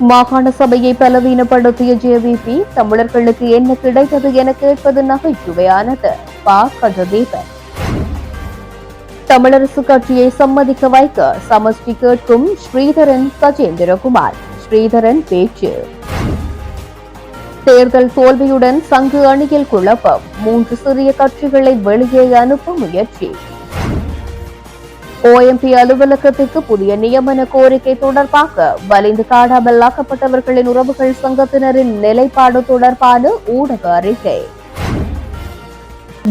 மாகாண சபையை பலவீனப்படுத்திய ஜேவிபி தமிழர்களுக்கு என்ன கிடைத்தது என கேட்பது நகைச்சுவையானது. பா. கஜதீபன் தமிழரசு கட்சியை சம்மதிக்க வைக்க சமஷ்டி கேட்கும் ஸ்ரீதரன் கஜேந்திரகுமார். ஸ்ரீதரன் பேச்சு. தேர்தல் தோல்வியுடன் சங்கு அணியில் குழப்பம். மூன்று சிறிய கட்சிகளை வெளியே அனுப்ப முயற்சி. ஓஎம்பி அலுவலகத்திற்கு புதிய நியமன கோரிக்கை தொடர்பாக வலிந்து காணாமல் ஆக்கப்பட்டவர்களின் உறவுகள் சங்கத்தினரின் நிலைப்பாடு தொடர்பான ஊடக அறிக்கை.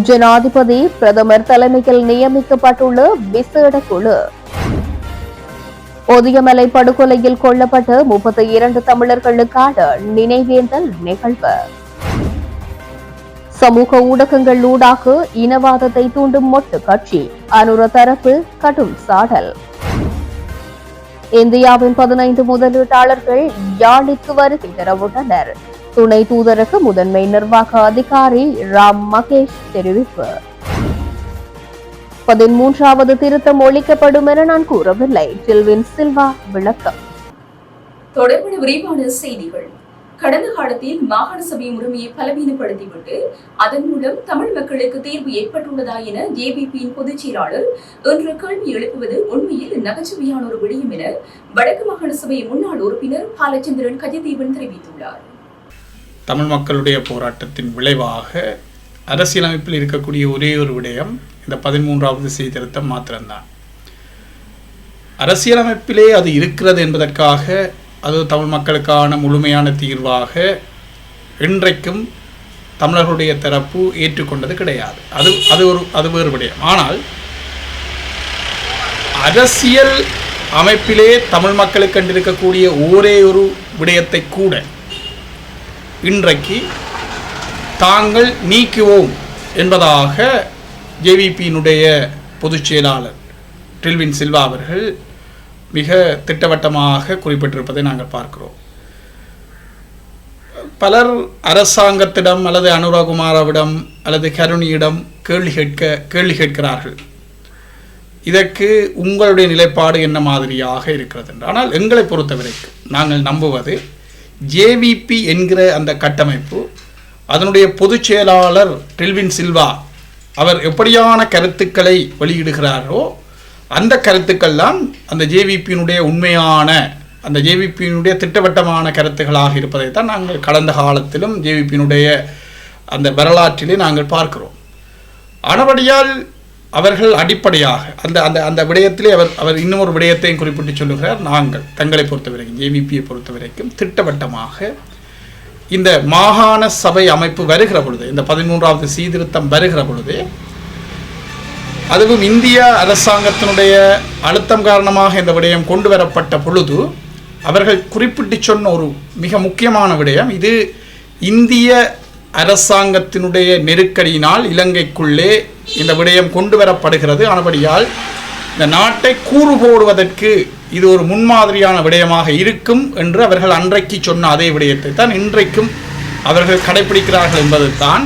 ஜனாதிபதி பிரதமர் தலைமையில் நியமிக்கப்பட்டுள்ள விசேட குழு ஒதியமலை படுகொலையில் கொல்லப்பட்ட முப்பத்தி இரண்டு தமிழர்களுக்கான நினைவேந்தல் நிகழ்வு. சமூக ஊடகங்கள் ஊடாக இனவாதத்தை தூண்டும் மொட்டு கட்சி. அனுர தரப்பு கடும் சாடல். இந்தியாவின் பதினைந்து முதலீட்டாளர்கள் யாழிக்கு வருகை தரவுள்ளனர். துணை தூதரக முதன்மை நிர்வாக அதிகாரி ராம் மகேஷ் தெரிவிப்பு. பதிமூன்றாவது திருத்தம் ஒழிக்கப்படும் என நான் கூறவில்லை. சில்வின் சில்வா விளக்கம். தொடர்பான விரிவான செய்திகள். கடந்த காலத்தில் மாகாண சபை முறைமையை பலவீனப்படுத்திவிட்டு அதன் மூலம் தமிழ் மக்களுக்கு தீர்வு ஏற்பட்டுள்ளதா என ஜேபிபியின் பொதுச் செயலாளர் இன்று கேள்வி எழுப்புவது உண்மையில் நகைச்சுவையான ஒரு விடயம் என வடக்கு மாகாண சபை முன்னாள் உறுப்பினர் பாலச்சந்திரன் கஜதீபன் தெரிவித்துள்ளார். தமிழ் மக்களுடைய போராட்டத்தின் விளைவாக அரசியலமைப்பில் இருக்கக்கூடிய ஒரே ஒரு விடயம் இந்த பதிமூன்றாவது சீர்திருத்தம் மாத்திரம்தான். அரசியலமைப்பிலே அது இருக்கிறது என்பதற்காக அது தமிழ் மக்களுக்கான முழுமையான தீர்வாக இன்றைக்கும் தமிழர்களுடைய தரப்பு ஏற்றுக்கொண்டது கிடையாது. அது அது ஒரு அது வேறு ஆனால் அரசியல் அமைப்பிலே தமிழ் மக்களுக்கு கண்டிருக்கக்கூடிய ஒரே ஒரு விடயத்தை கூட இன்றைக்கு தாங்கள் நீக்குவோம் என்பதாக ஜேவிபியினுடைய பொதுச் செயலாளர் டில்வின் சில்வா அவர்கள் மிக திட்டவட்டமாக குறிப்பிட்டிருப்பதை நாங்கள் பார்க்கிறோம். பலர் அரசாங்கத்திடம் அல்லது அனுராகுமாராவிடம் அல்லது கருணியிடம் கேள்வி கேட்க கேள்வி கேட்கிறார்கள். இதற்கு உங்களுடைய நிலைப்பாடு என்ன மாதிரியாக இருக்கிறது என்று. ஆனால் எங்களை பொறுத்தவரைக்கும் நாங்கள் நம்புவது ஜேவிபி என்கிற அந்த கட்டமைப்பு அதனுடைய பொதுச் செயலாளர் டெல்வின் சில்வா அவர் எப்படியான கருத்துக்களை வெளியிடுகிறாரோ அந்த கருத்துக்கள் தான் அந்த ஜேவிபியினுடைய உண்மையான அந்த ஜேவிபியினுடைய திட்டவட்டமான கருத்துக்களாக இருப்பதை தான் நாங்கள் கடந்த காலத்திலும் ஜேவிபியினுடைய அந்த வரலாற்றிலே நாங்கள் பார்க்கிறோம். ஆனபடியால் அவர்கள் அடிப்படையாக அந்த அந்த அந்த விடயத்திலே அவர் அவர் இன்னும் ஒரு விடயத்தையும் குறிப்பிட்டு சொல்லுகிறார். நாங்கள் தங்களை பொறுத்தவரைக்கும் ஜேவிபியை பொறுத்த வரைக்கும் திட்டவட்டமாக இந்த மாகாண சபை அமைப்பு வருகிற பொழுது இந்த பதிமூன்றாவது சீர்திருத்தம் வருகிற பொழுது அதுவும் இந்திய அரசாங்கத்தினுடைய அழுத்தம் காரணமாக இந்த விடயம் கொண்டு வரப்பட்ட பொழுது அவர்கள் குறிப்பிட்டு சொன்ன ஒரு மிக முக்கியமான விடயம் இது இந்திய அரசாங்கத்தினுடைய நெருக்கடியினால் இலங்கைக்குள்ளே இந்த விடயம் கொண்டு வரப்படுகிறது ஆனபடியால் இந்த நாட்டை கூறு போடுவதற்கு இது ஒரு முன்மாதிரியான விடயமாக இருக்கும் என்று அவர்கள் அன்றைக்கு சொன்ன அதே விடயத்தை தான் இன்றைக்கும் அவர்கள் கடைபிடிக்கிறார்கள் என்பதுதான்.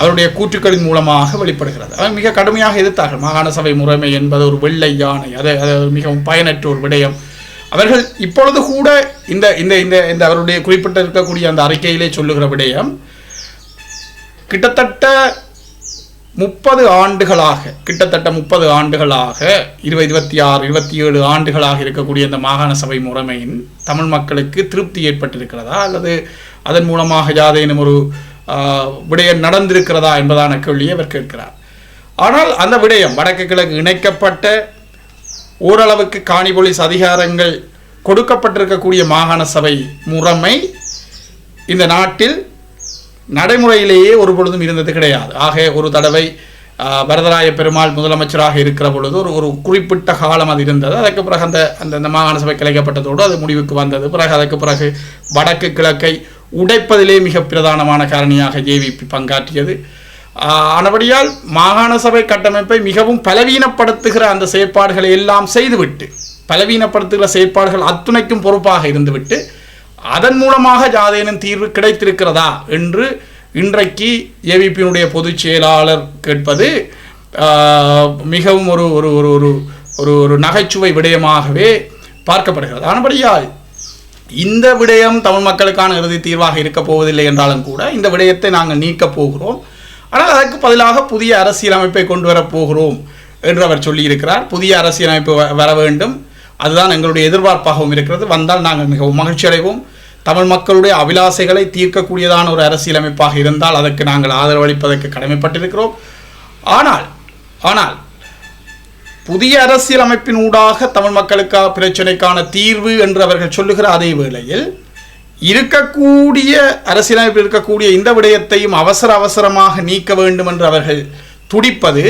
அவருடைய கூற்றுக்களின் மூலமாக வெளிப்படுகிறது. அவர் மிக கடுமையாக எதிர்த்தார்கள். மாகாண சபை முறைமை என்பது ஒரு வெள்ளை யானை. அதை அது மிகவும் பயனற்ற ஒரு விடயம். அவர்கள் இப்பொழுது கூட இந்த இந்த இந்த இந்த அவருடைய குறிப்பிட்ட இருக்கக்கூடிய அந்த அறிக்கையிலே சொல்லுகிற விடயம் கிட்டத்தட்ட முப்பது ஆண்டுகளாக கிட்டத்தட்ட முப்பது ஆண்டுகளாக இருபது இருபத்தி ஆறு இருபத்தி ஏழு ஆண்டுகளாக இருக்கக்கூடிய இந்த மாகாண சபை முறைமையின் தமிழ் மக்களுக்கு திருப்தி ஏற்பட்டிருக்கிறதா? அல்லது அதன் மூலமாக யாதேனும் ஒரு விடயம் நடந்திருக்கிறதா என்பதான கேள்வியை அவர் கேட்கிறார். ஆனால் அந்த விடயம் வடக்கு கிழக்கு இணைக்கப்பட்ட ஓரளவுக்கு காணி போலீஸ் அதிகாரங்கள் கொடுக்கப்பட்டிருக்கக்கூடிய மாகாண சபை முறைமை இந்த நாட்டில் நடைமுறையிலேயே ஒரு பொழுதும் இருந்தது கிடையாது. ஆக ஒரு தடவை வரதராய பெருமாள் முதலமைச்சராக இருக்கிற பொழுது ஒரு ஒரு குறிப்பிட்ட காலம் அது இருந்தது. அதற்கு பிறகு அந்த அந்த அந்த மாகாண சபை கிளைக்கப்பட்டதோடு அது முடிவுக்கு வந்தது. பிறகு அதற்கு பிறகு வடக்கு கிழக்கை உடைப்பதிலே மிக பிரதானமான காரணியாக ஜேவிபி பங்காற்றியது. ஆனபடியால் மாகாண சபை கட்டமைப்பை மிகவும் பலவீனப்படுத்துகிற அந்த செயற்பாடுகளை எல்லாம் செய்துவிட்டு பலவீனப்படுத்துகிற செயற்பாடுகள் அத்துணைக்கும் பொறுப்பாக இருந்துவிட்டு அதன் மூலமாக ஜாதேனும் தீர்வு கிடைத்திருக்கிறதா என்று இன்றைக்கு ஏவிபியினுடைய பொதுச் செயலாளர் கேட்பது மிகவும் ஒரு ஒரு ஒரு ஒரு ஒரு ஒரு நகைச்சுவை விடயமாகவே பார்க்கப்படுகிறது. ஆனபடியால் இந்த விடயம் தமிழ் மக்களுக்கான இறுதி தீர்வாக இருக்கப் போவதில்லை என்றாலும் கூட இந்த விடயத்தை நாங்கள் நீக்கப் போகிறோம். ஆனால் அதற்கு பதிலாக புதிய அரசியலமைப்பை கொண்டு வரப் போகிறோம் என்று அவர் சொல்லியிருக்கிறார். புதிய அரசியலமைப்பு வ- வர வேண்டும். அதுதான் எங்களுடைய எதிர்பார்ப்பாகவும் இருக்கிறது. வந்தால் நாங்கள் மிகவும் மகிழ்ச்சி அடைவோம் தமிழ் மக்களுடைய அபிலாசைகளை தீர்க்கக்கூடியதான ஒரு அரசியலமைப்பாக இருந்தால் அதற்கு நாங்கள் ஆதரவளிப்பதற்கு கடமைப்பட்டிருக்கிறோம். ஆனால் ஆனால் புதிய அரசியலமைப்பின் ஊடாக தமிழ் மக்களுக்காக பிரச்சனைக்கான தீர்வு என்று அவர்கள் சொல்லுகிற அதே வேளையில் இருக்கக்கூடிய அரசியலமைப்பில் இருக்கக்கூடிய இந்த விடயத்தையும் அவசர அவசரமாக நீக்க வேண்டும் என்று அவர்கள் துடிப்பது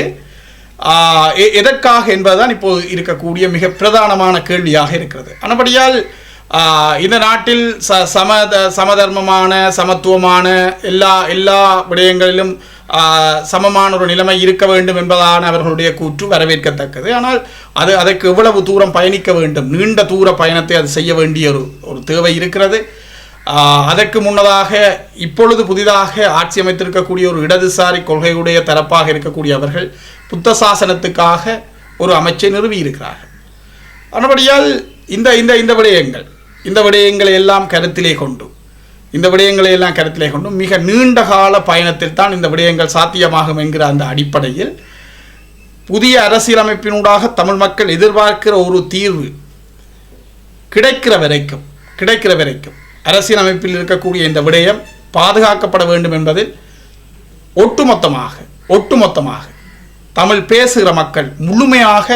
ஆஹ், எ- எதற்காக என்பதுதான் இப்போது இருக்கக்கூடிய மிக பிரதானமான கேள்வியாக இருக்கிறது. ஆனபடியால் இந்த நாட்டில் ச சம சமதர்மமான சமத்துவமான எல்லா எல்லா விடயங்களிலும் சமமான ஒரு நிலைமை இருக்க வேண்டும் என்பதான அவர்களுடைய கூற்று வரவேற்கத்தக்கது. ஆனால் அது அதற்கு எவ்வளவு தூரம் பயணிக்க வேண்டும்? நீண்ட தூர பயணத்தை அது செய்ய வேண்டிய ஒரு ஒரு தேவை இருக்கிறது. அதற்கு முன்னதாக இப்பொழுது புதிதாக ஆட்சி அமைத்திருக்கக்கூடிய ஒரு இடதுசாரி கொள்கையுடைய தரப்பாக இருக்கக்கூடிய அவர்கள் புத்த சாசனத்துக்காக ஒரு அமைச்சை நிறுவி இருக்கிறார்கள் ஆனபடியால் இந்த இந்த இந்த விடயங்கள் இந்த விடயங்களை எல்லாம் கருத்திலே கொண்டு இந்த விடயங்களை எல்லாம் கருத்திலே கொண்டும் மிக நீண்ட கால பயணத்தில் தான் இந்த விடயங்கள் சாத்தியமாகும் என்கிற அந்த அடிப்படையில் புதிய அரசியலமைப்பினூடாக தமிழ் மக்கள் எதிர்பார்க்கிற ஒரு தீர்வு கிடைக்கிற வரைக்கும் கிடைக்கிற வரைக்கும் அரசியலமைப்பில் இருக்கக்கூடிய இந்த விடயம் பாதுகாக்கப்பட வேண்டும் என்பதில் ஒட்டுமொத்தமாக ஒட்டுமொத்தமாக தமிழ் பேசுகிற மக்கள் முழுமையாக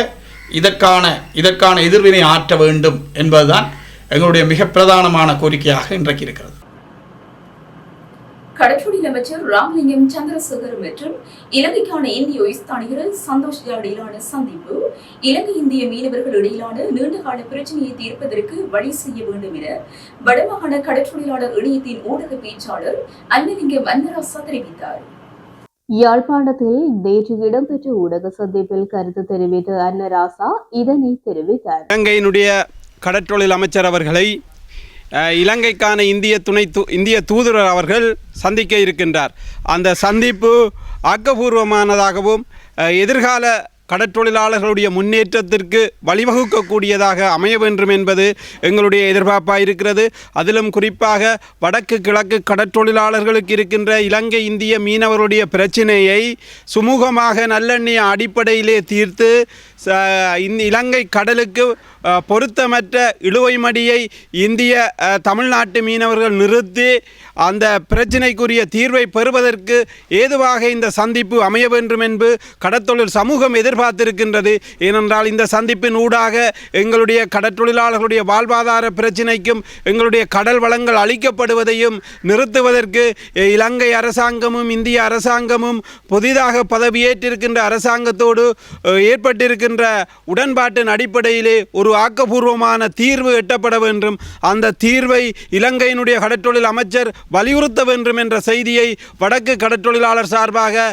இதற்கான இதற்கான எதிர்வினை ஆற்ற வேண்டும் என்பதுதான் எங்களுடைய மிக பிரதானமான கோரிக்கையாக இன்றைக்கு இருக்கிறது. கடற்றொழில் அமைச்சர் ராமலிங்கம் சந்திரசேகர் மற்றும் இலங்கைக்கான இந்திய உயர்ஸ்தானிகர் சந்தோஷ் இடையிலான சந்திப்பு இலங்கை இந்திய மீனவர்கள் இடையிலான நீண்டகால பிரச்சனையை தீர்ப்பதற்கு வழி செய்ய வேண்டும் என வடமாகாண கடற்றொழிலாளர் இணையத்தின் ஊடக பேச்சாளர் அன்னலிங்கம் அன்னராசா தெரிவித்தார். யாழ்ப்பாணத்தில் நேற்று இடம்பெற்ற ஊடக சந்திப்பில் கருத்து தெரிவித்த அன்னராசா இதனை தெரிவித்தார். இலங்கையினுடைய கடற்றொழில் அமைச்சர் அவர்களை இலங்கைக்கான இந்திய துணை தூ இந்திய தூதுவர் அவர்கள் சந்திக்க இருக்கின்றார். அந்த சந்திப்பு ஆக்கபூர்வமானதாகவும் எதிர்கால கடற்றொழிலாளர்களுடைய முன்னேற்றத்திற்கு வழிவகுக்கக்கூடியதாக அமைய வேண்டும் என்பது எங்களுடைய எதிர்பார்ப்பாக இருக்கிறது. அதிலும் குறிப்பாக வடக்கு கிழக்கு கடற்றொழிலாளர்களுக்கு இருக்கின்ற இலங்கை இந்திய மீனவருடைய பிரச்சினையை சுமூகமாக நல்லெண்ணிய அடிப்படையிலே தீர்த்து ச- இந்த இலங்கை கடலுக்கு பொருத்தமற்ற இழுவை மடியை இந்திய தமிழ்நாட்டு மீனவர்கள் நிறுத்தி அந்த பிரச்சினைக்குரிய தீர்வை பெறுவதற்கு ஏதுவாக இந்த சந்திப்பு அமைய வேண்டும் என்று கடற்தொழில் சமூகம் எதிர்பார்த்திருக்கின்றது. ஏனென்றால் இந்த சந்திப்பின் ஊடாக எங்களுடைய கடற்றொழிலாளர்களுடைய வாழ்வாதார பிரச்சினைக்கும் எங்களுடைய கடல் வளங்கள் அளிக்கப்படுவதையும் நிறுத்துவதற்கு இலங்கை அரசாங்கமும் இந்திய அரசாங்கமும் புதிதாக பதவியேற்றிருக்கின்ற அரசாங்கத்தோடு ஏற்பட்டிருக்கின்ற உடன்பாட்டின் அடிப்படையிலே ஒரு ஆக்கப்பூர்வமான தீர்வு எட்டப்பட வேண்டும். அந்த தீர்வை இலங்கையினுடைய கடற்றொழில் அமைச்சர் வலியுறுத்த வேண்டும் என்ற செய்தியை வடக்கு கடற்றொழிலாளர் சார்பாக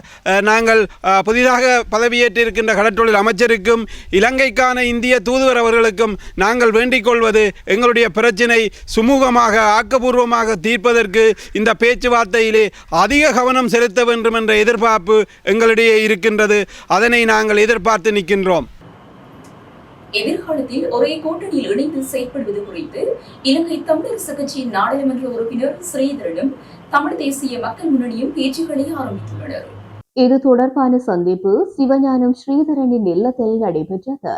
நாங்கள் புதிதாக பதவியேற்றிருக்கின்ற கடற்றொழில் அமைச்சருக்கும் இலங்கைக்கான இந்திய தூதுவர் அவர்களுக்கும் நாங்கள் வேண்டிக் கொள்வது எங்களுடைய பிரச்சினை சுமூகமாக ஆக்கப்பூர்வமாக தீர்ப்பதற்கு இந்த பேச்சுவார்த்தையிலே அதிக கவனம் செலுத்த வேண்டும் என்ற எதிர்பார்ப்பு எங்களிடையே இருக்கின்றது. அதனை நாங்கள் எதிர்பார்த்து நிற்கின்றோம். எதிர்காலத்தில் ஒரே கூட்டணியில் இணைந்து செயற்படுவது குறித்து இலங்கை தமிழரசு கட்சியின் நாடாளுமன்ற உறுப்பினர் ஸ்ரீதரனும் தமிழ் தேசிய மக்கள் முன்னணியும் பேச்சுக்களை ஆரம்பித்துள்ளனர். இது தொடர்பான சந்திப்பு சிவஞானம் ஸ்ரீதரனின் இல்லத்தில் நடைபெற்றது.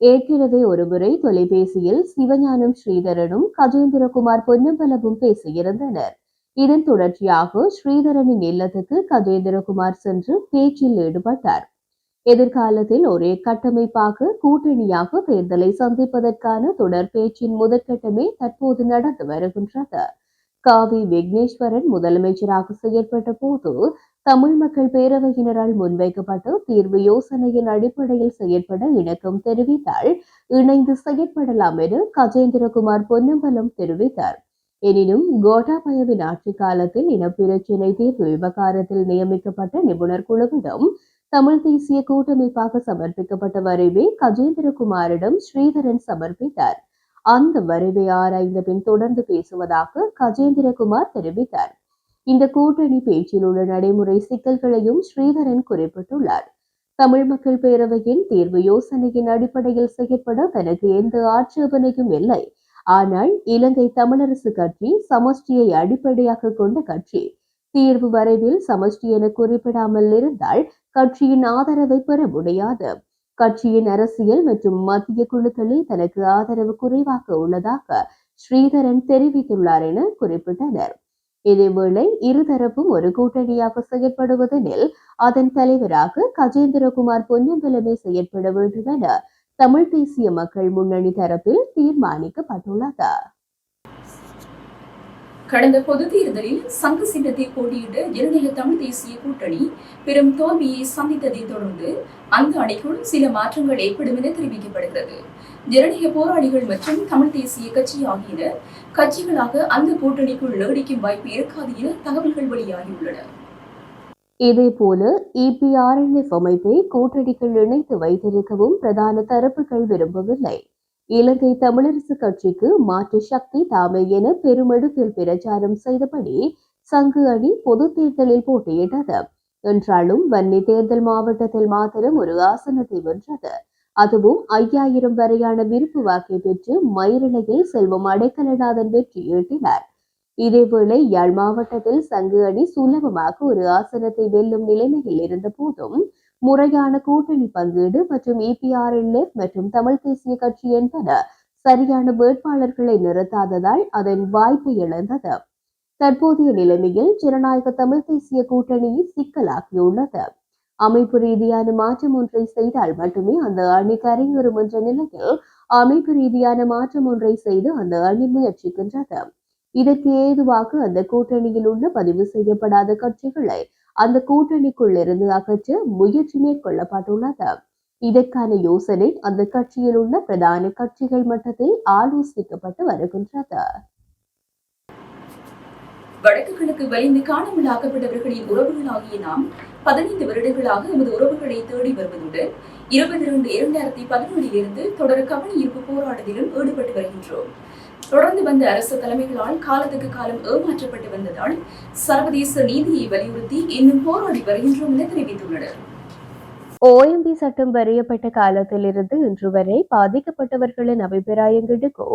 ஏற்கனவே ஒருமுறை தொலைபேசியில் சிவஞானம் ஸ்ரீதரனும் கஜேந்திரகுமார் பொன்னம்பலமும் பேசியிருந்தனர். இதன் தொடர்ச்சியாக ஸ்ரீதரனின் இல்லத்துக்கு கஜேந்திரகுமார் சென்று பேச்சில் ஈடுபட்டார். எதிர்காலத்தில் ஒரே கட்டமைப்பாக கூட்டணியாக தேர்தலை சந்திப்பதற்கான தொடர் பேச்சின் முதற்கட்டமே தற்போது நடந்து வருகின்றது. காவி விக்னேஸ்வரன் முதலமைச்சராக செயற்பட்ட போது தமிழ் மக்கள் பேரவையினரால் முன்வைக்கப்பட்ட தீர்வு யோசனையின் அடிப்படையில் செயற்பட இணக்கம் தெரிவித்தால் இணைந்து செயற்படலாம் என கஜேந்திரகுமார் பொன்னம்பலம் தெரிவித்தார். எனினும் கோட்டாபயவின் ஆட்சி காலத்தில் இனப்பிரச்சினை தீர்வு விவகாரத்தில் நியமிக்கப்பட்ட நிபுணர் குழுவிடம் தமிழ் தேசிய கூட்டமைப்பாக சமர்ப்பிக்கப்பட்ட வரைவை கஜேந்திரகுமாரிடம் ஸ்ரீதரன் சமர்ப்பித்தார். அந்த வரைவை ஆராய்ந்த பின் தொடர்ந்து பேசுவதாக கஜேந்திரகுமார் தெரிவித்தார். இந்த கூட்டணி பேச்சில் உள்ள நடைமுறை சிக்கல்களையும் ஸ்ரீதரன் குறிப்பிட்டுள்ளார். தமிழ் மக்கள் பேரவையின் தீர்வு யோசனையின் அடிப்படையில் செயற்பட தனக்கு எந்த ஆட்சேபனையும் இல்லை. ஆனால் இலங்கை தமிழரசு கட்சி சமஷ்டியை அடிப்படையாக கொண்ட கட்சி. தீர்வு வரைவில் சமஷ்டி என குறிப்பிடாமல் இருந்தால் கட்சியின் ஆதரவை பெற முடியாது. கட்சியின் அரசியல் மற்றும் மத்திய குழுக்களில் தனக்கு ஆதரவு குறைவாக உள்ளதாக ஸ்ரீதரன் தெரிவித்துள்ளார் என குறிப்பிட்டனர். இதேவேளை இருதரப்பும் ஒரு கூட்டணியாக செயற்படுவதெனில் அதன் தலைவராக கஜேந்திரகுமார் பொன்னம்பலமே செயற்பட வேண்டும் என தமிழ் தேசிய மக்கள் முன்னணி தரப்பில் தீர்மானிக்கப்பட்டுள்ளது. கடந்த பொது தேர்தலில் சங்க சின்னத்தை போட்டியிட்ட ஜனநாயக தமிழ் தேசிய கூட்டணி பெரும் தோல்வியை சந்தித்ததை தொடர்ந்து அந்த அணிக்குள் சில மாற்றங்கள் ஏற்படும் என தெரிவிக்கப்படுகிறது. ஜனநாயக போராளிகள் மற்றும் தமிழ் தேசிய கட்சி ஆகியன கட்சிகளாக அந்த கூட்டணிக்குள் நீடிக்கும் வாய்ப்பு இருக்காது என தகவல்கள் வெளியாகியுள்ளன. இதேபோல இபிஆர்என்எஃப் அமைப்பை கூட்டணிகள் இணைத்து வைத்திருக்கவும் பிரதான தரப்புகள் விரும்பவில்லை. இலங்கை தமிழரசு கட்சிக்கு மாற்று சக்தி தாமே என பெருமெடுப்பில் பிரச்சாரம் செய்தபடி சங்கு அணி பொது தேர்தலில் போட்டியிட்டது. என்றாலும் வன்னி தேர்தல் மாவட்டத்தில் மாத்திரம் ஒரு ஆசனத்தை வென்றது. அதுவும் ஐயாயிரம் வரையான விருப்பு வாக்கை பெற்று மயிரிழையில் செல்வம் அடைக்கலநாதன் வெற்றி ஈட்டினார். இதேவேளை யாழ் மாவட்டத்தில் சங்கு அணி சுலபமாக ஒரு ஆசனத்தை வெல்லும் நிலைமையில் இருந்த போதும் முறையான கூட்டணி பங்கீடு மற்றும் இபிஆர்எல்எஃப் மற்றும் தமிழ் தேசிய கட்சி என்பன சரியான வேட்பாளர்களை நிறுத்தாததால் அதன் வாய்ப்பை இழந்தது. தற்போதைய நிலைமையில் ஜனநாயக தமிழ் தேசிய கூட்டணியை சிக்கலாக்கியுள்ளது அமைப்பு ரீதியான மாற்றம் ஒன்றை செய்தால் மட்டுமே அந்த அணி கரையேறும் என்ற நிலையில் அமைப்பு ரீதியான மாற்றம் ஒன்றை செய்து அந்த அணி முயற்சிக்கின்றது. இதற்கு ஏதுவாக அந்த கூட்டணியில் உள்ள பதிவு செய்யப்படாத கட்சிகளை அந்த கூட்டணிக்குள் இருந்து அகற்ற முயற்சி மேற்கொள்ளப்பட்டுள்ளது. இதற்கான யோசனை அந்த கட்சியில் உள்ள பிரதான கட்சிகள் மட்டத்தில் ஆலோசிக்கப்பட்டு வருகின்றது. வடக்கு கிழக்கு வலிந்து காணாமலாக்கப்பட்டவர்களின் உறவுகளாகிய நாம் பதினைந்து வருடங்களாக எமது உறவுகளை தேடி வருவதுடன் இருபத்தி இரண்டு இரண்டாயிரத்தி பதினொன்றிலிருந்து தொடர் கவன போராட்டத்திலும் ஈடுபட்டு வருகின்றோம். தொடர்ந்து வந்த அரசு தலைமைகளால் காலத்துக்கு காலம் ஏமாற்றப்பட்டு வந்ததால் சர்வதேச நீதியை வலியுறுத்தி இன்னும் போராடி வருகின்றோம் என தெரிவித்துள்ளனர். ஓஎம்பி சட்டம் வரையப்பட்ட காலத்திலிருந்து இன்று வரை பாதிக்கப்பட்டவர்களின் அபிப்பிராயங்களுக்கோ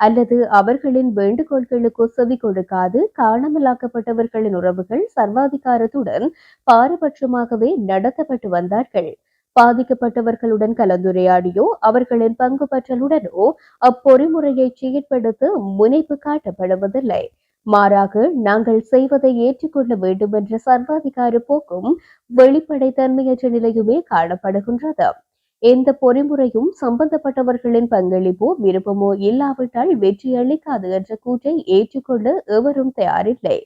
அல்லது அவர்களின் வேண்டுகோள்களுக்கோ செவி கொடுக்காது காணாமலாக்கப்பட்டவர்களின் உறவுகள் சர்வாதிகாரத்துடன் பாரபட்சமாகவே நடத்தப்பட்டு வந்தார்கள். பாதிக்கப்பட்டவர்களுடன் கலந்துரையாடியோ அவர்களின் பங்கு பற்றலுடனோ அப்பொறிமுறையை செயற்படுத்த முனைப்பு காட்டப்படுவதில்லை. மாறாக நாங்கள் செய்வதை ஏற்றுக்கொள்ள வேண்டும் என்ற சர்வாதிகார போக்கும் வெளிப்படைத்தன்மையற்ற நிலையுமே காணப்படுகின்றது. எந்த பொறிமுறையும் சம்பந்தப்பட்டவர்களின் பங்களிப்போ விருப்பமோ இல்லாவிட்டால் வெற்றி அளிக்காது என்ற கூற்றை ஏற்றுக்கொள்ள எவரும் தயாரில்லை.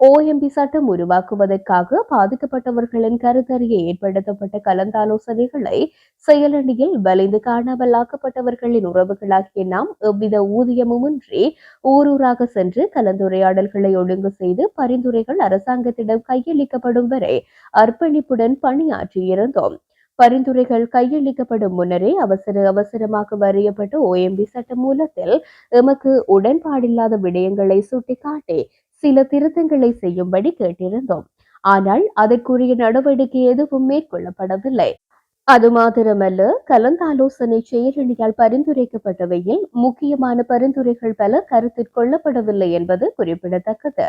ஓஎம்பி சட்டம் உருவாக்குவதற்காக பாதிக்கப்பட்டவர்களின் கருத்தறியை ஏற்படுத்தப்பட்ட கலந்தாலோசனைகளை செயலணியில் வலிந்து காணாமலாக்கப்பட்டவர்களின் உறவுகளாகிய நாம் எவ்வித ஊதியமுமின்றி ஊரூராக சென்று கலந்துரையாடல்களை ஒழுங்கு செய்து பரிந்துரைகள் அரசாங்கத்திடம் கையளிக்கப்படும் வரை அர்ப்பணிப்புடன் பணியாற்றியிருந்தோம் பரிந்துரைகள் கையளிக்கப்படும் முன்னரே அவசர அவசரமாக வரையப்பட்ட ஓஎம்பி சட்ட மூலத்தில் எமக்கு உடன்பாடில்லாத விடயங்களை சுட்டிக்காட்டி சில திருத்தங்களை செய்யும்படி கேட்டிருந்தோம். ஆனால் அதற்குரிய நடவடிக்கை எதுவும் மேற்கொள்ளப்படவில்லை. அது மாத்திரமல்ல கலந்தாலோசனை செயலணியால் பரிந்துரைக்கப்பட்டவையில் முக்கியமான பரிந்துரைகள் பல கருத்தில் கொள்ளப்படவில்லை என்பது குறிப்பிடத்தக்கது.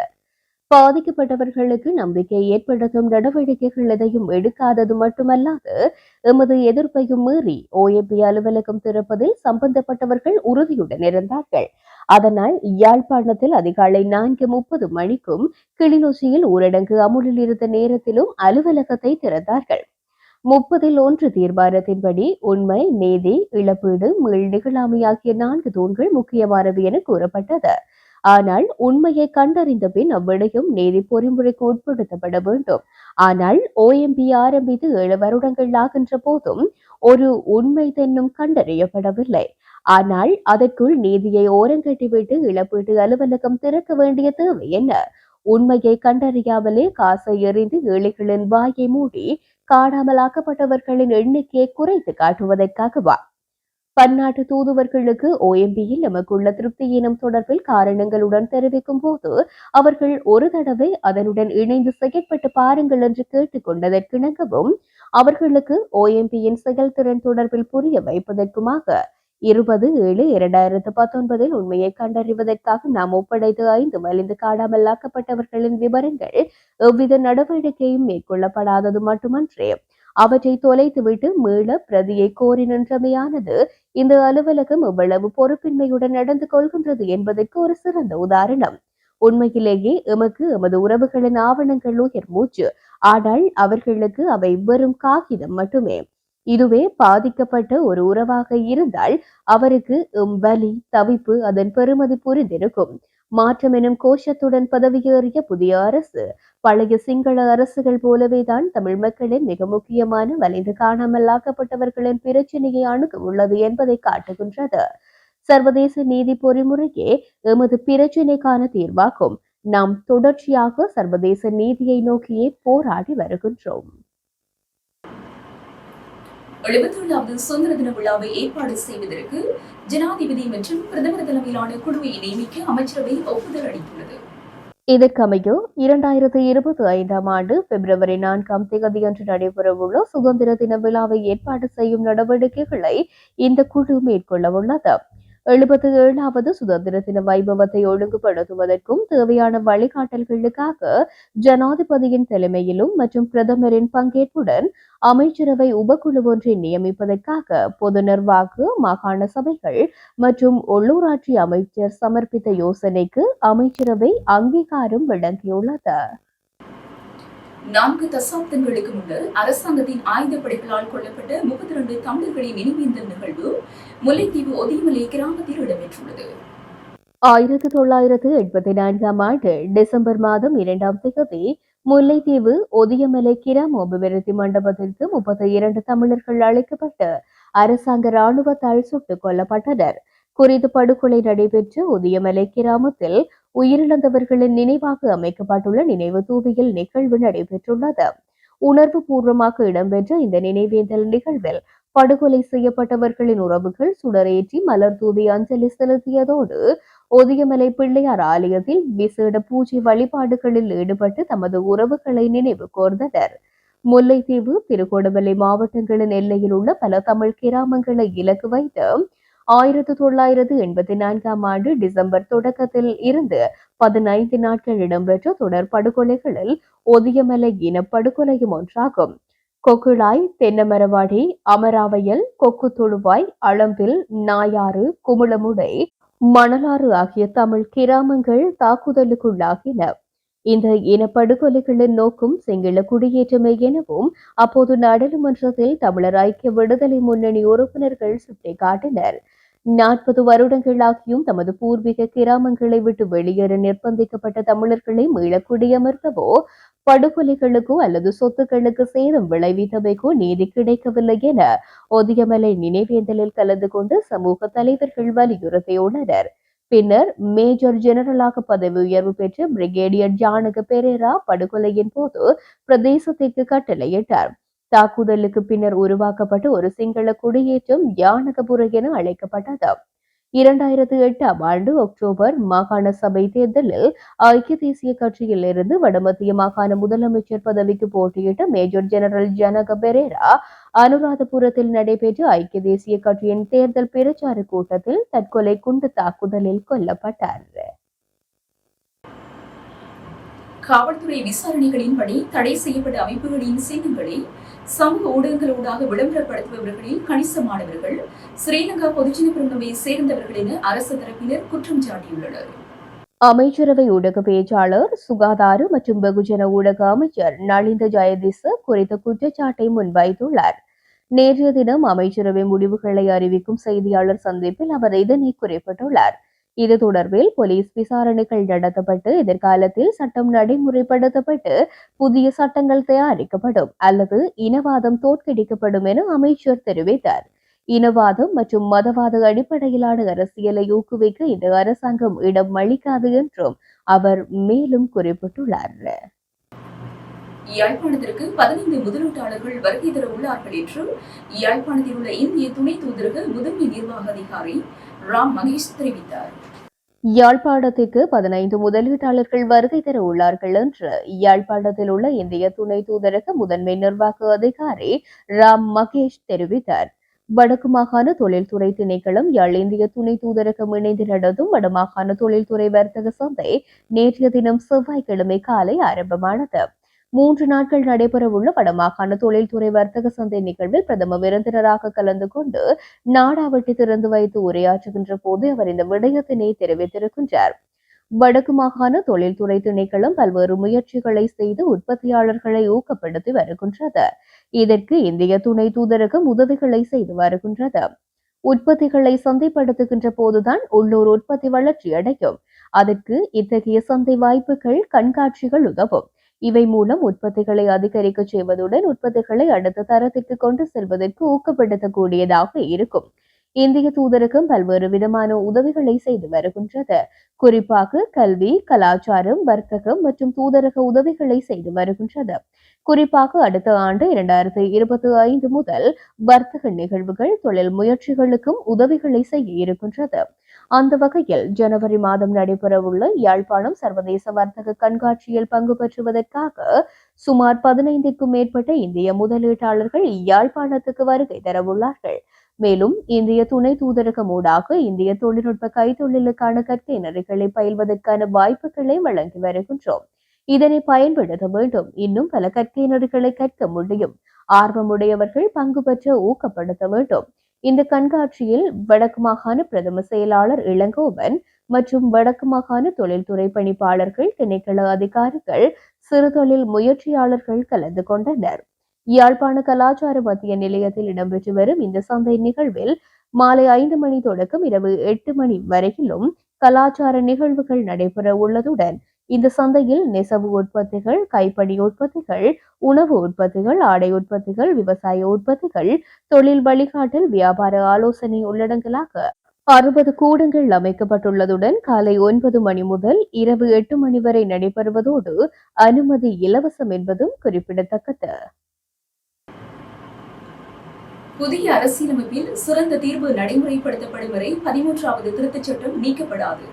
பாதிக்கப்பட்டவர்களுக்கு நம்பிக்கை ஏற்படுத்தும் நடவடிக்கைகள் எதையும் எடுக்காதது மட்டுமல்லாது எமது எதிர்ப்பையும் மீறி ஓஎம்பி அலுவலகம் திறப்பதில் சம்பந்தப்பட்டவர்கள் உறுதியுடன் இருந்தார்கள். அதனால் யாழ்ப்பாணத்தில் அதிகாலை நான்கு முப்பது மணிக்கும் கிளிநொச்சியில் ஊரடங்கு அமுலில் இருந்த நேரத்திலும் அலுவலகத்தை திறந்தார்கள். முப்பதில் ஒன்று தீர்மானத்தின்படி உண்மை நீதி இழப்பீடு மீள் நிகழாமை ஆகிய நான்கு தூண்கள் முக்கியமானது என கூறப்பட்டது. ஆனால் உண்மையை கண்டறிந்த பின் அவ்விடயம் நீதி பொறிமுறைக்கு உட்படுத்தப்பட வேண்டும். ஆனால் ஓஎம்பி ஆரம்பித்து ஏழு வருடங்கள் ஆகின்ற போதும் ஒரு உண்மை தென்னும் கண்டறியப்படவில்லை. ஆனால் அதற்குள் நீதியை ஓரங்கட்டிவிட்டு இழப்பீட்டு அலுவலகம் திறக்க வேண்டிய தேவை என்ன? உண்மையை கண்டறியாமலே காசை எறிந்து ஏழைகளின் வாயை மூடி காணாமலாக்கப்பட்டவர்களின் எண்ணிக்கையை குறைத்து காட்டுவதற்காகவா? பன்னாட்டு தூதுவர்களுக்கு ஓஎம்பியில் நமக்குள்ள திருப்தியினம் தொடர்பில் காரணங்களுடன் தெரிவிக்கும் போது அவர்கள் ஒரு தடவை அதனுடன் இணைந்து செயற்பட்டு பாருங்கள் என்று கேட்டுக்கொண்டதற்கிணங்கவும் அவர்களுக்கு ஓஎம்பியின் செயல்திறன் தொடர்பில் புரிய வைப்பதற்குமாக இருபது ஏழு இரண்டாயிரத்து பத்தொன்பதில் உண்மையை கண்டறிவதற்காக நாம் ஒப்படைத்து ஐந்து மலிந்து காணாமலாக்கப்பட்டவர்களின் விவரங்கள் எவ்வித நடவடிக்கையும் மேற்கொள்ளப்படாதது மட்டுமன்றே. அவற்றை தொலைத்துவிட்டு மீள பிரதியை கோரி நின்றமையானது இந்த அலுவலகம் இவ்வளவு பொறுப்பின்மையுடன் நடந்து கொள்கின்றது என்பதற்கு ஒரு சிறந்த உதாரணம். உண்மையிலேயே எமக்கு எமது உறவுகளின் ஆவணங்கள் உயர் மூச்சு. ஆனால் அவர்களுக்கு அவை வெறும் காகிதம் மட்டுமே. இதுவே பாதிக்கப்பட்ட ஒரு உறவாக இருந்தால் அவருக்கு வலி தவிப்பு அதன் பெருமதி புரிந்திருக்கும். மாற்றம் எனும் கோஷத்துடன் பதவியேறிய புதிய அரசு பழைய சிங்கள அரசுகள் போலவே தான் தமிழ் மக்களின் மிக முக்கியமான வலிந்து காணாமல் பிரச்சனையை அணுக உள்ளது என்பதை காட்டுகின்றது. சர்வதேச நீதி பொறிமுறையே எமது பிரச்சினைக்கான தீர்வாகும். நாம் தொடர்ச்சியாக சர்வதேச நீதியை நோக்கியே போராடி வருகின்றோம். எழுபத்தேழாவது சுதந்திர தின விழாவை ஏற்பாடு செய்வதற்கு ஜனாதிபதி மற்றும் பிரதமர் தலைமையிலான குழுவை நியமிக்க அமைச்சரவை ஒப்புதல் அளித்துள்ளது. இதற்கமைய இரண்டாயிரத்தி இருபத்தி ஐந்தாம் ஆண்டு பிப்ரவரி நான்காம் தேதியன்று நடைபெறவுள்ள சுதந்திர தின விழாவை ஏற்பாடு செய்யும் நடவடிக்கைகளை இந்த குழு மேற்கொள்ள உள்ளது. எழுபத்தி ஏழாவது சுதந்திர தின வைபவத்தை ஒழுங்குபடுத்துவதற்கும் தேவையான வழிகாட்டல்களுக்காக ஜனாதிபதியின் தலைமையிலும் மற்றும் பிரதமரின் பங்கேற்புடன் அமைச்சரவை உபக்குழு ஒன்றை நியமிப்பதற்காக பொது நிர்வாக மாகாண சபைகள் மற்றும் உள்ளூராட்சி அமைச்சர் சமர்ப்பித்த யோசனைக்கு அமைச்சரவை அங்கீகாரம் வழங்கியுள்ளது. நான்கு தசாப்தங்களுக்கு முன்னர் அரசாங்கத்தின் ஆயுதப்படைகளால் கொல்லப்பட்ட முப்பத்தி ரெண்டு தமிழர்களின் நினைவேந்தல் நிகழ்வு முல்லைத்தீவு ஒதியமலை கிராமத்தில் இடம்பெற்றுள்ளது. ஆயிரத்தி தொள்ளாயிரத்து எண்பத்தி நான்காம் ஆண்டு டிசம்பர் மாதம் இரண்டாம் தேதி முல்லைத்தீவு ஒதியமலை கிராம அபிவிருத்தி மண்டபத்திற்கு முப்பத்தி இரண்டு தமிழர்கள் அழைக்கப்பட்டு அரசாங்க ராணுவத்தால் சுட்டுக் கொல்லப்பட்டனர். குறித்து படுகொலை நடைபெற்ற ஒதியமலை கிராமத்தில் உயிரிழந்தவர்களின் நினைவாக அமைக்கப்பட்டுள்ள நினைவு தூவியில் நிகழ்வு நடைபெற்றுள்ளது. உணர்வு பூர்வமாக இடம்பெற்ற இந்த நினைவேந்தல் நிகழ்வில் படுகொலை செய்யப்பட்டவர்களின் உறவுகள் சுடரேற்றி மலர் தூவி அஞ்சலி செலுத்தியதோடு ஒதியமலை பிள்ளையார் ஆலயத்தில் விசேட பூஜை வழிபாடுகளில் ஈடுபட்டு தமது உறவுகளை நினைவு கோர்ந்தனர். முல்லைத்தீவு திருகோணமலை மாவட்டங்களின் எல்லையில் உள்ள பல தமிழ் கிராமங்களை இலக்கு வைத்து ஆயிரத்து தொள்ளாயிரத்து எண்பத்தி நான்காம் ஆண்டு டிசம்பர் தொடக்கத்தில் இருந்து பதினைந்து நாட்கள் இடம்பெற்ற தொடர் படுகொலைகளில் ஒதியமலை இனப்படுகொலையும் ஒன்றாகும். கொக்குழாய் தென்னமரவாடி அமராவயல் கொக்கு தொழுவாய் அளம்பில் நாயாறு குமுளமுடை மணலாறு ஆகிய தமிழ் கிராமங்கள் தாக்குதலுக்குள்ளாகின. இந்த இனப்படுகொலைகளின் நோக்கும் சிங்கள குடியேற்றமே எனவும் அப்போது நாடாளுமன்றத்தில் தமிழர் ஐக்கிய விடுதலை முன்னணி உறுப்பினர்கள் சுட்டிக்காட்டினர். நாற்பது வருடங்களாகியும் தமது பூர்வீக கிராமங்களை விட்டு வெளியேற நிர்பந்திக்கப்பட்ட தமிழர்களை மீள குடியமர்த்தவோ படுகொலைகளுக்கோ அல்லது சொத்துக்களுக்கு சேதம் விளைவித்தமைக்கோ நீதி கிடைக்கவில்லை என ஒதியமலை நினைவேந்தலில் கலந்து கொண்டு சமூக தலைவர்கள் வலியுறுத்தியுள்ளனர். பின்னர் மேஜர் ஜெனரலாக பதவி உயர்வு பெற்ற பிரிகேடியர் ஜானக பெரேரா படுகொலையின் போது பிரதேசத்திற்கு கட்டளையிட்டார். தாக்குதலுக்கு பின்னர் உருவாக்கப்பட்ட ஒரு சிங்கள குடியேற்றம் யானகபுர என அழைக்கப்பட்டது. இரண்டாயிரத்து எட்டாம் ஆண்டு அக்டோபர் மாகாண சபை தேர்தலில் ஐக்கிய தேசிய கட்சியில் இருந்து வடமத்திய மாகாண முதலமைச்சர் பதவிக்கு போட்டியிட்ட மேஜர் ஜெனரல் ஜனக பெரேரா அனுராதபுரத்தில் நடைபெற்ற ஐக்கிய தேசிய கட்சியின் தேர்தல் பிரச்சார கூட்டத்தில் தற்கொலை குண்டு தாக்குதலில் கொல்லப்பட்டார். காவல்துறை விசாரணைகளின்படி தடை செய்யப்பட்ட அமைப்புகளின் சின்னங்களை சமூக ஊடகங்களூடாக விளம்பரப்படுத்துபவர்களில் கணிசமானவர்கள் ஸ்ரீலங்கா பொதுஜன பிரிவை சேர்ந்தவர்கள் என அரசு தரப்பினர் குற்றம் சாட்டியுள்ளனர். அமைச்சரவை ஊடக பேச்சாளர் சுகாதார மற்றும் வெகுஜன ஊடக அமைச்சர் நளிந்த ஜெயதிச குறித்த குற்றச்சாட்டை முன்வைத்துள்ளார். நேற்றைய தினம் அமைச்சரவை முடிவுகளை அறிவிக்கும் செய்தியாளர் சந்திப்பில் அவர் இதனை குறிப்பிட்டுள்ளார். இது தொடர்பில் போலீஸ் விசாரணைகள் நடத்தப்பட்டு எதிர்காலத்தில் சட்டம் நடைமுறைப்படுத்தப்பட்டு புதிய சட்டங்கள் தயாரிக்கப்படும் அல்லது இனவாதம் தோற்கடிக்கப்படும் என அமைச்சர் தெரிவித்தார். இனவாதம் மற்றும் மதவாத அடிப்படையிலான அரசியலை ஊக்குவிக்க இந்த அரசாங்கம் இடம் அளிக்காது என்றும் அவர் மேலும் குறிப்பிட்டுள்ளார். யாழ்ப்பாணத்திற்கு பதினைந்து முதலீட்டாளர்கள் வருகை தர உள்ளார்கள் என்றும் யாழ்ப்பாணத்தில் உள்ள இந்திய துணை தூதரக முதன்மை நிர்வாக அதிகாரி ராம் மகேஷ் தெரிவித்தார். யாழ்ப்பாணத்திற்கு பதினைந்து முதலீட்டாளர்கள் வருகை தர உள்ளார்கள் என்று யாழ்ப்பாணத்தில் உள்ள இந்திய துணை தூதரக முதன்மை நிர்வாக அதிகாரி ராம் மகேஷ் தெரிவித்தார். வடக்கு மாகாண தொழில்துறை திணைக்களம் யாழ் இந்திய துணை தூதரகம் இணைந்து நடத்தும் வடமாகாண தொழில்துறை வர்த்தக சந்தை நேற்றைய தினம் செவ்வாய்க்கிழமை காலை ஆரம்பமானது. மூன்று நாட்கள் நடைபெறவுள்ள வடமாகாண தொழில்துறை வர்த்தக சந்தை நிகழ்வில் பிரதம விருந்தினராக கலந்து கொண்டு நாடாவட்டி திறந்து வைத்து உரையாற்றுகின்ற போது அவர் இந்த விடயத்தினை தெரிவித்திருக்கின்றார். வடக்கு மாகாண தொழில்துறை திணைக்களம் பல்வேறு முயற்சிகளை செய்து உற்பத்தியாளர்களை ஊக்கப்படுத்தி வருகின்றது. இதற்கு இந்திய துணை தூதரகம் உதவிகளை செய்து வருகின்றது. உற்பத்திகளை சந்தைப்படுத்துகின்ற போதுதான் உள்ளூர் உற்பத்தி வளர்ச்சி அடையும் அதற்கு இத்தகைய சந்தை வாய்ப்புகள் கண்காட்சிகள் உதவும். இவை மூலம் உற்பத்திகளை அதிகரிக்க செய்வதுடன் உற்பத்திகளை அடுத்த தரத்திற்கு கொண்டு செல்வதற்கு ஊக்கப்படுத்தக்கூடியதாக இருக்கும். இந்திய தூதரகம் பல்வேறு விதமான உதவிகளை செய்து வருகின்றது. குறிப்பாக கல்வி கலாச்சாரம் வர்த்தகம் மற்றும் தூதரக உதவிகளை செய்து வருகின்றது. குறிப்பாக அடுத்த ஆண்டு இரண்டாயிரத்தி இருபத்தி ஐந்து முதல் வர்த்தக நிகழ்வுகள் தொழில் முயற்சிகளுக்கும் உதவிகளை செய்ய இருக்கின்றது. அந்த வகையில் ஜனவரி மாதம் நடைபெறவுள்ள யாழ்ப்பாணம் சர்வதேச வர்த்தக கண்காட்சியில் பங்கு பெற்றுவதற்காக சுமார் பதினைந்துக்கும் மேற்பட்ட இந்திய முதலீட்டாளர்கள் யாழ்ப்பாணத்துக்கு வருகை தரவுள்ளார்கள். மேலும் இந்திய துணை தூதரகம் ஊடாக இந்திய தொழில்நுட்ப கைத்தொழிலுக்கான கற்கை நெறிகளை பயில்வதற்கான வாய்ப்புகளை வழங்கி வருகின்றோம். இதனை பயன்படுத்த வேண்டும். இன்னும் பல கற்கை நெறிகளை கற்க முடியும். ஆர்வமுடையவர்கள் பங்கு பெற்ற ஊக்கப்படுத்த வேண்டும். இந்த கண்காட்சியில் வடக்கு மாகாண பிரதம செயலாளர் இளங்கோவன் மற்றும் வடக்கு மாகாண தொழில்துறை பணிப்பாளர்கள் திணைக்கள அதிகாரிகள் சிறுதொழில் முயற்சியாளர்கள் கலந்து கொண்டனர். யாழ்ப்பாண கலாச்சார மத்திய நிலையத்தில் இடம்பெற்று வரும் இந்த சந்தை நிகழ்வில் மாலை ஐந்து மணி தொடக்கம் இரவு எட்டு மணி வரையிலும் கலாச்சார நிகழ்வுகள் நடைபெற உள்ளதுடன் இந்த சந்தையில் நெசவு உற்பத்திகள் கைப்படி உற்பத்திகள் உணவு உற்பத்திகள் ஆடை உற்பத்திகள் விவசாய உற்பத்திகள் தொழில் வழிகாட்டல் வியாபார ஆலோசனை உள்ளடங்கலாக அறுபது கூடங்கள் அமைக்கப்பட்டுள்ளதுடன் காலை ஒன்பது மணி முதல் இரவு எட்டு மணி வரை நடைபெறுவதோடு அனுமதி இலவசம் என்பதும் குறிப்பிடத்தக்கது. புதிய அரசியலமைப்பில் சிறந்த தீர்வு நடைமுறைப்படுத்தப்படும் வரை பதிமூன்றாவது திருத்தச் சட்டம் நீக்கப்படாது.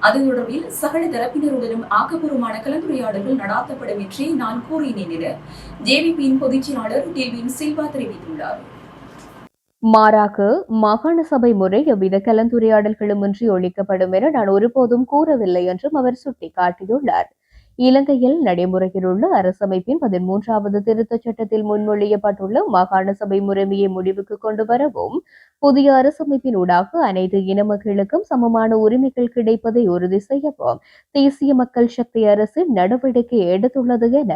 அது தொடர்பில் சகல தரப்பினருடனும் ஆக்கப்பூர்வமான கலந்துரையாடல்கள் நடாத்தப்படும் என்றே நான் கூறினேன் என ஜேவிபியின் பொதுச் செயலாளர் டெல்வின் சில்வா தெரிவித்துள்ளார். மாறாக மாகாண சபை முறை எவ்வித கலந்துரையாடல்களும் இன்றி ஒழிக்கப்படும் என நான் ஒருபோதும் கூறவில்லை என்றும் அவர் சுட்டிக்காட்டியுள்ளார். இலங்கையில் நடைமுறையில் உள்ள அரசமைப்பின் பதிமூன்றாவது திருத்தச் சட்டத்தில் முன்மொழியப்பட்டுள்ள மாகாண சபை முறைமையை முடிவுக்கு கொண்டு வரவும் புதிய அரசமைப்பின் ஊடாக அனைத்து இன மக்களுக்கும் சமமான உரிமைகள் கிடைப்பதை உறுதி செய்யவும் தேசிய மக்கள் சக்தி அரசு நடவடிக்கை எடுத்துள்ளது என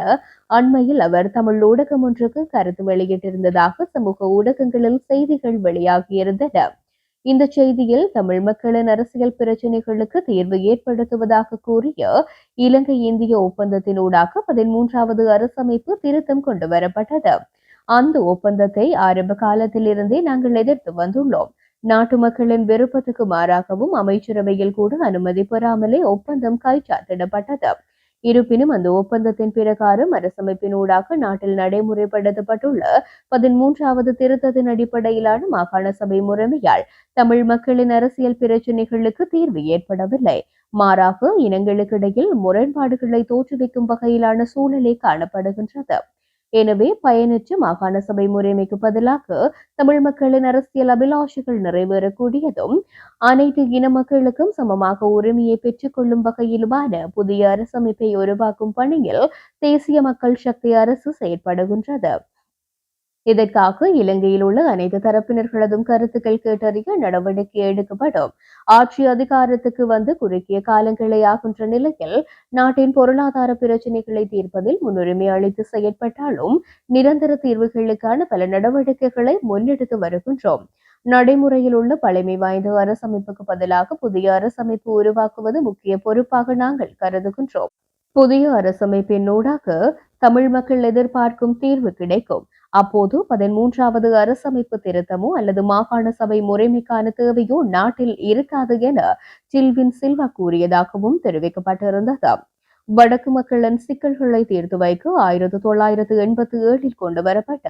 அண்மையில் அவர் தமிழ் ஊடகம் ஒன்றுக்கு கருத்து வெளியிட்டிருந்ததாக சமூக ஊடகங்களில் செய்திகள் வெளியாகியிருந்தன. இந்த செய்தியில் தமிழ் மக்களின் அரசியல் பிரச்சினைகளுக்கு தீர்வு ஏற்படுத்துவதாக கூறிய இலங்கை இந்திய ஒப்பந்தத்தினூடாக பதிமூன்றாவது அரசமைப்பு திருத்தம் கொண்டு வரப்பட்டது. அந்த ஒப்பந்தத்தை ஆரம்ப காலத்திலிருந்தே நாங்கள் எதிர்த்து வந்துள்ளோம். நாட்டு மக்களின் விருப்பத்துக்கு மாறாகவும் அமைச்சரவையில் கூட அனுமதி பெறாமலே ஒப்பந்தம் கைச்சாத்திடப்பட்டது. இருப்பினும் அந்த ஒப்பந்தத்தின் பிரகாரம் அரசமைப்பினூடாக நாட்டில் நடைமுறைப்படுத்தப்பட்டுள்ள பதிமூன்றாவது திருத்தத்தின் அடிப்படையிலான மாகாண சபை முறைமையால் தமிழ் மக்களின் அரசியல் பிரச்சினைகளுக்கு தீர்வு ஏற்படவில்லை. மாறாக இனங்களுக்கிடையில் முரண்பாடுகளை தோற்றுவிக்கும் வகையிலான சூழலே காணப்படுகின்றது. எனவே பயனற்ற மாகாண சபை முறைமைக்கு பதிலாக தமிழ் மக்களின் அரசியல் அபிலாஷைகள் நிறைவேறக்கூடியதும் அனைத்து இன மக்களுக்கும் சமமாக உரிமையை பெற்றுக்கொள்ளும் வகையிலுமான புதிய அரசமைப்பை உருவாக்கும் பணியில் தேசிய மக்கள் சக்தி அரசு செயற்படுகின்றது. இதற்காக இலங்கையில் உள்ள அனைத்து தரப்பினர்களதும் கருத்துக்கள் கேட்டறிய நடவடிக்கை எடுக்கப்படும். ஆட்சி அதிகாரத்துக்கு வந்து குறுகிய காலங்களே ஆகின்ற நிலையில் நாட்டின் பொருளாதார பிரச்சினைகளை தீர்ப்பதில் முன்னுரிமை அளித்து செயற்பட்டாலும் நிரந்தர தீர்வுகளுக்கான பல நடவடிக்கைகளை முன்னெடுத்து வருகின்றோம். நடைமுறையில் உள்ள பழமை வாய்ந்த அரசமைப்புக்கு பதிலாக புதிய அரசமைப்பு உருவாக்குவது முக்கிய பொறுப்பாக நாங்கள் கருதுகின்றோம். புதிய அரசமைப்பின் ஊடாக தமிழ் மக்கள் எதிர்பார்க்கும் தீர்வு கிடைக்கும். அப்போது பதிமூன்றாவது அரசமைப்பு திருத்தமோ அல்லது மாகாண சபை முறைமைக்கான தேவையோ நாட்டில் இருக்காது என சில்வின் சில்வா கூறியதாகவும் தெரிவிக்கப்பட்டிருந்தது. வடக்கு மக்களின் சிக்கல்களை தீர்த்து வைக்க ஆயிரத்தி தொள்ளாயிரத்து எண்பத்தி ஏழில் கொண்டு வரப்பட்ட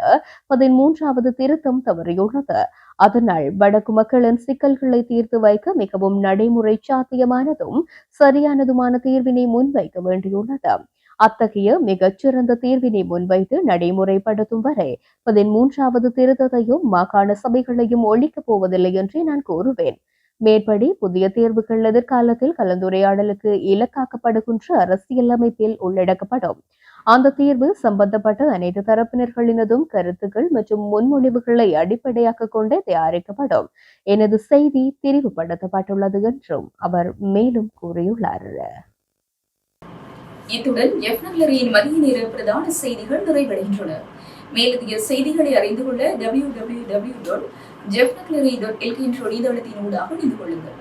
பதிமூன்றாவது திருத்தம் தவறியுள்ளது. அதனால் வடக்கு மக்களின் சிக்கல்களை தீர்த்து வைக்க மிகவும் நடைமுறை சாத்தியமானதும் சரியானதுமான தீர்வினை முன்வைக்க வேண்டியுள்ளது. அத்தகைய மிகச்சிறந்த தீர்வினை முன்வைத்து நடைமுறைப்படுத்தும் வரை பதிமூன்றாவது திருத்தத்தையும் மாகாண சபைகளையும் ஒழிக்கப் போவதில்லை என்றே நான் கூறுவேன். மேற்படி புதிய தேர்வுகள் எதிர்காலத்தில் கலந்துரையாடலுக்கு இலக்காக்கப்படுகின்ற அரசியலமைப்பில் உள்ளடக்கப்படும். அந்த தீர்வு சம்பந்தப்பட்ட அனைத்து தரப்பினர்களினதும் கருத்துக்கள் மற்றும் முன்மொழிவுகளை அடிப்படையாக கொண்டே தயாரிக்கப்படும். எனது செய்தி தெரிவுபடுத்தப்பட்டுள்ளது என்றும் அவர் மேலும் கூறியுள்ளார். இத்துடன் எஃப்னல்லரியின் மதிய நேர பிரதான செய்திகள் நிறைவடைகின்றன. மேலதிக செய்திகளை அறிந்து கொள்ள டபிள்யூ டபிள்யூ டபிள்யூ டாட் ஜெஃப்னக்லரி டாட் எல்கின்ற இணையதளத்தின் ஊடாக இணைந்து கொள்ளுங்கள்.